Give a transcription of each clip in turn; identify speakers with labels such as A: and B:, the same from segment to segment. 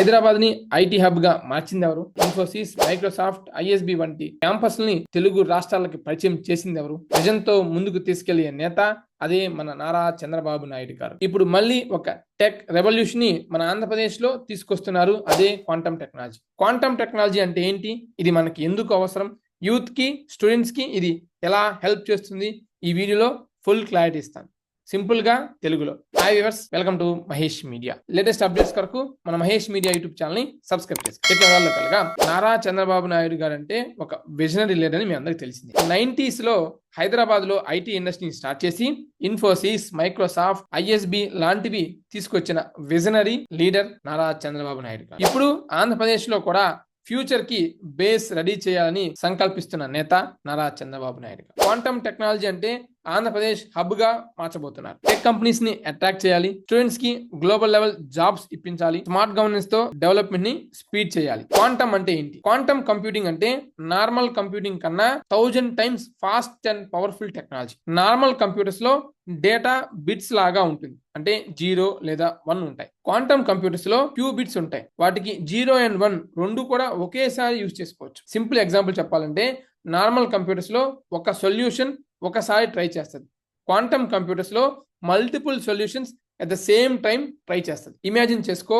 A: హైదరాబాద్ని ఐటీ హబ్గా మార్చింది ఎవరు ఇన్ఫోసిస్ మైక్రోసాఫ్ట్ ఐఎస్బి వంటి క్యాంపస్ని తెలుగు రాష్ట్రాలకి పరిచయం చేసింది ఎవరు ప్రజంతో ముందుకు తీసుకెళ్ళే నేత అదే మన నారా చంద్రబాబు నాయుడు గారు. ఇప్పుడు మళ్ళీ ఒక టెక్ రెవల్యూషన్ని మన ఆంధ్రప్రదేశ్లో తీసుకొస్తున్నారు అదే క్వాంటమ్ టెక్నాలజీ. క్వాంటమ్ టెక్నాలజీ అంటే ఏంటి? ఇది మనకి ఎందుకు అవసరం? యూత్కి స్టూడెంట్స్కి ఇది ఎలా హెల్ప్ చేస్తుంది? ఈ వీడియోలో ఫుల్ క్లారిటీ ఇస్తాను. సింపుల్గా తెలుగులో. Hi viewers welcome to Mahesh media latest updates కొరకు మన మహేష్ మీడియా యూట్యూబ్ ఛానల్ని సబ్స్క్రైబ్ చేసుకోవాలి వాళ్ళు కలగా నారా చంద్రబాబు నాయుడు గారు అంటే ఒక విజనరీ లీడర్ అని మీ అందరికి తెలిసింది. నైన్టీస్లో హైదరాబాద్లో ఐటీ ఇండస్ట్రీని స్టార్ట్ చేసి ఇన్ఫోసిస్ మైక్రోసాఫ్ట్ ఐఎస్బి లాంటివి తీసుకొచ్చిన విజనరీ లీడర్ నారా చంద్రబాబు నాయుడు గారు. ఇప్పుడు ఆంధ్రప్రదేశ్లో కూడా ఫ్యూచర్కి బేస్ రెడీ చేయాలని సంకల్పిస్తున్న నేత నారా చంద్రబాబు నాయుడు క్వాంటమ్ టెక్నాలజీ అంటే ఆంధ్రప్రదేశ్ హబ్గా మార్చబోతున్నారు. టెక్ కంపెనీస్ని అట్రాక్ట్ చేయాలి. స్టూడెంట్స్కి గ్లోబల్ లెవెల్ జాబ్స్ ఇప్పించాలి. స్మార్ట్ గవర్నెన్స్తో డెవలప్మెంట్ని స్పీడ్ చేయాలి. క్వాంటమ్ అంటే ఏంటి? క్వాంటమ్ కంప్యూటింగ్ అంటే నార్మల్ కంప్యూటింగ్ కన్నా thousand times fast and powerful technology normal కంప్యూటర్స్లో data bits లాగా ఉంటుంది. అంటే జీరో లేదా వన్ ఉంటాయి. క్వాంటమ్ కంప్యూటర్స్లో ఫ్యూ బిట్స్ ఉంటాయి. వాటికి జీరో అండ్ వన్ రెండు కూడా ఒకేసారి యూజ్ చేసుకోవచ్చు. సింపుల్ ఎగ్జాంపుల్ చెప్పాలంటే నార్మల్ కంప్యూటర్స్లో ఒక సొల్యూషన్ ఒకసారి ట్రై చేస్తుంది. Quantum కంప్యూటర్స్లో multiple solutions at the same time try చేస్తుంది. ఇమాజిన్ చేసుకో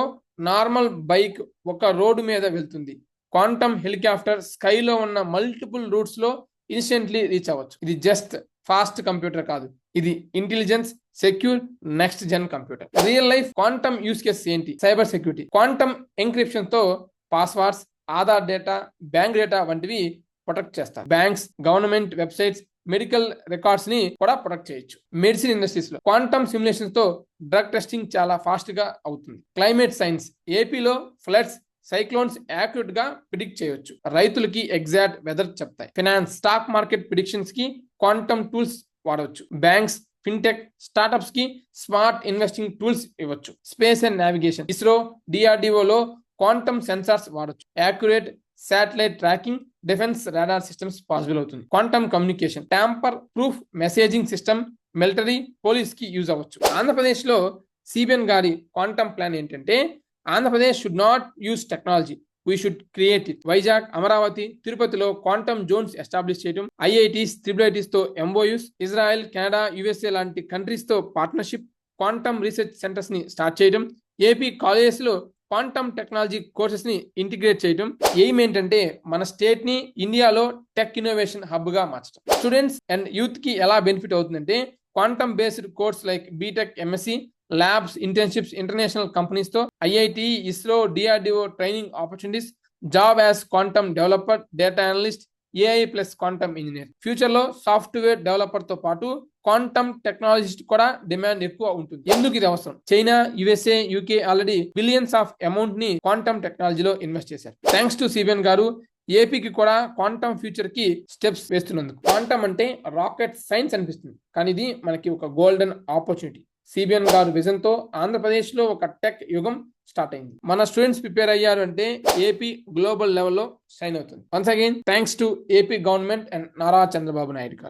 A: నార్మల్ బైక్ ఒక రోడ్డు మీద వెళ్తుంది. క్వాంటమ్ హెలికాప్టర్ స్కైలో ఉన్న మల్టిపుల్ రూట్స్లో ఇన్స్టెంట్లీ రీచ్ అవ్వచ్చు. ఇది జస్ట్ ఫాస్ట్ కంప్యూటర్ కాదు. ఇది intelligence secure next gen computer. Real life quantum use case ఏంటి? Cyber security. Quantum ఎంక్రిప్షన్తో passwords Aadhaar data bank data వంటివి ప్రొటెక్ట్ చేస్తారు బ్యాంక్స్ గవర్నమెంట్ వెబ్సైట్స్ మెడికల్ రికార్డ్స్ని కూడా ప్రొటెక్ట్ చేయొచ్చు. మెడిసిన్ ఇండస్ట్రీస్లో. క్వాంటమ్ సిమ్యులేషన్స్తో డ్రగ్ టెస్టింగ్ చాలా ఫాస్ట్గా అవుతుంది. Climate science. ఏపీలో ఫ్లడ్స్ సైక్లోన్స్ యాక్యురేట్గా ప్రిడిక్ట్ చేయొచ్చు. రైతులకి ఎగ్జాక్ట్ వెదర్ చెప్తాయి. ఫినాన్స్ స్టాక్ మార్కెట్ ప్రిడిక్షన్స్కి క్వాంటమ్ టూల్స్ వాడవచ్చు. బ్యాంక్స్ ఫిన్టెక్ స్టార్టప్స్కి స్మార్ట్ ఇన్వెస్టింగ్ టూల్స్ ఇవ్వచ్చు. Space and navigation. ISRO DRDO లో క్వాంటమ్ సెన్సార్స్ వాడచ్చు. Accurate satellite tracking defence radar systems possible అవుతుంది. Quantum communication tamper proof messaging system military పోలీస్కి use అవ్వచ్చు. ఆంధ్రప్రదేశ్లో సిబిఎన్ గారి క్వాంటమ్ ప్లాన్ ఏంటంటే Andhra Pradesh should not use technology we should create it Vizag Amaravati తిరుపతిలో quantum zones establish చేయడం IITs triple ఐటీస్తో MoUs Israel Canada USA లాంటి కంట్రీస్తో పార్ట్నర్షిప్ క్వాంటమ్ రీసెర్చ్ సెంటర్స్ని స్టార్ట్ చేయడం ఏపీ కాలేజెస్లో క్వాంటమ్ టెక్నాలజీ కోర్సెస్ని ఇంటిగ్రేట్ చేయడం ఎయిమ్ ఏంటంటే మన స్టేట్ని ఇండియాలో టెక్ ఇన్నోవేషన్ హబ్గా మార్చడం స్టూడెంట్స్ అండ్ యూత్కి ఎలా బెనిఫిట్ అవుతుందంటే quantum based course like BTech MSc labs internships international కంపెనీస్తో IIT ISRO DRDO training opportunities job as quantum developer data analyst AI plus quantum engineer ఫ్యూచర్లో సాఫ్ట్వేర్ డెవలపర్తో పాటు క్వాంటమ్ టెక్నాలజిస్ట్ కూడా demand ఎక్కువ ఉంటుంది. ఎందుకు ఇది అవసరం? China USA UK already billions of అమౌంట్ని క్వాంటమ్ టెక్నాలజీలో ఇన్వెస్ట్ చేశారు. థ్యాంక్స్ టు సిబిఎన్ గారు ఏపీకి కూడా క్వాంటమ్ ఫ్యూచర్కి స్టెప్స్ వేస్తున్నందుకు. క్వాంటమ్ అంటే రాకెట్ సైన్స్ అనిపిస్తుంది. కానీ ఇది మనకి ఒక గోల్డెన్ ఆపర్చునిటీ సిబిఎన్ గారు విజన్తో ఆంధ్రప్రదేశ్లో ఒక టెక్ యుగం స్టార్ట్ అయింది. మన స్టూడెంట్స్ ప్రిపేర్ అయ్యారు అంటే ఏపీ గ్లోబల్ లెవెల్లో సైన్ అవుతుంది. Once again thanks to AP government and Nara Chandrababu Naidu garu.